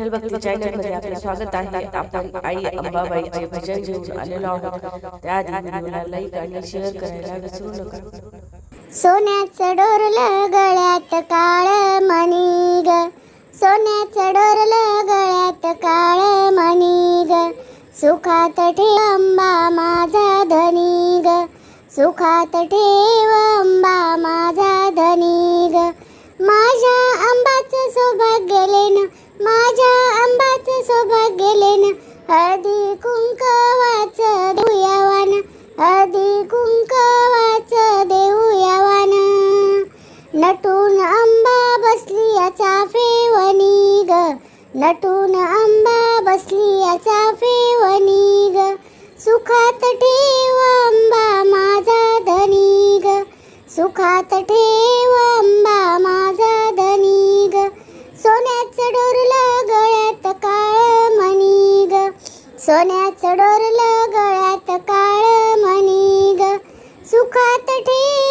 विठ्ठल भक्ती चॅनलमध्ये आपले स्वागत आहे. आपण आई अंबाबाईचे भजन घेऊन आलेलो आहोत त्याआधी व्हिडिओला लाईक आणि शेअर करायला विसरू नका. सोन्याचं डोरलं गळ्यात काळ मणी ग. सोन्याचं डोरलं गळ्यात काळ मणी ग. सुखात ठेव अंबा माझा धनी ग. सुखात ठेव अंबा माझा धनी ग. बसली याचा फेवणी ग. नटून आंबा बसली याचा फेवणी ग. सुखात ठेव अंबा माझा धनी ग. सुखात ठेव अंबा माझा धनी ग. सोन्याचं डोरलं गळ्यात काळ मणी ग. सोन्याचं डोरलं गळ्यात काळ मणी ग. सुखात ठेव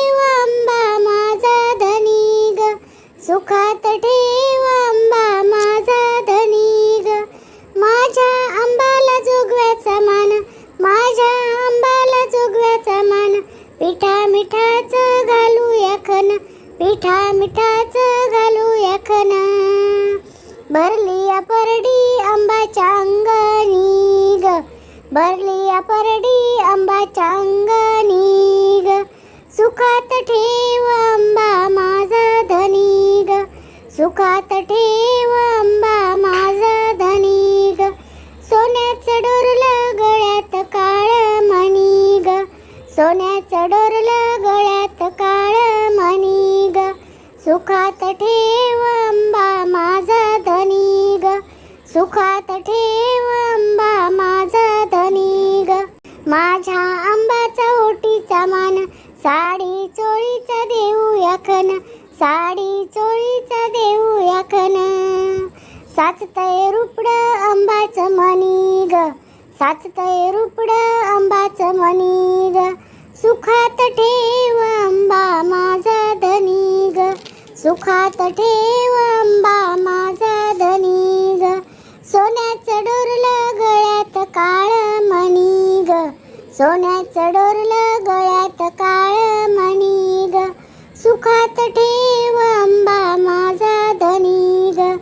घालूया पिठा मिठाचं घालू खन. भरली या परडी आंबाच्या अंगणी ग. भरली या परडी आंबाच्या अंगणी ग. सुखात ठेव आंबा माझा धनी ग. सुखात ठेव सोन्याचं डोरलं गळ्यात काळ मणी ग सुखात ठेव अंबा माझा धनी ग सुखात ठेव अंबा माझा धनी ग माझ्या आंबाचा ओटीचा मान साडी चोळीचा देऊ याखन. साडी चोळीचा देऊ याखन. साचतय रुपड अंबाचं मनी ग साचतय रुपड आंबाचं मनी ग सुखात ठेव अंबा माझा धनी ग. सुखात ठेव अंबा माझा धनी ग. सोन्याचं डोरलं गळ्यात काळ मणी ग. सोन्याचं डोरलं गळ्यात काळ मणी ग. सुखात ठेव अंबा माझा धनी ग.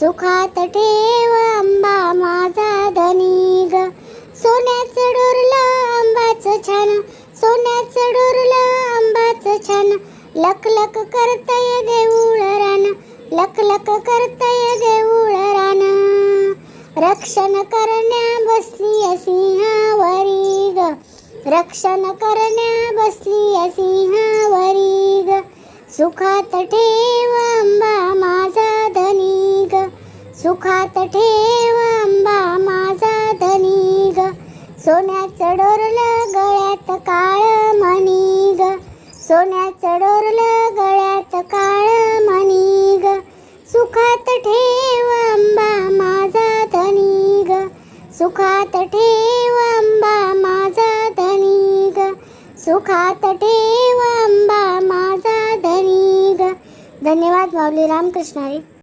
सुखात ठेव अंबा माझा धनी ग. सोन्याचं डोरलं अंबाचं छान डोरलं आंबाच छान. लक लक करतय देऊळ रान. लक लक करतय देऊळ रान. रक्षण करण्या बसली सिंहावरी ग. रक्षण करण्या बसली सिंहावरी ग. सुखात ठेव अंबा माझा धनी ग. सुखात ठेव अंबा माझा धनी ग. सोन्याचं डोरलं गळ्यात काळ म्हण सोन्याचं डोरलं गळ्यात काळ मणी ग सुखात ठेव अंबा माझा धनी ग सुखात ठेव अंबा माझा धनी ग सुखात ठेव अंबा माझा धनी ग धन्यवाद माऊली रामकृष्णारी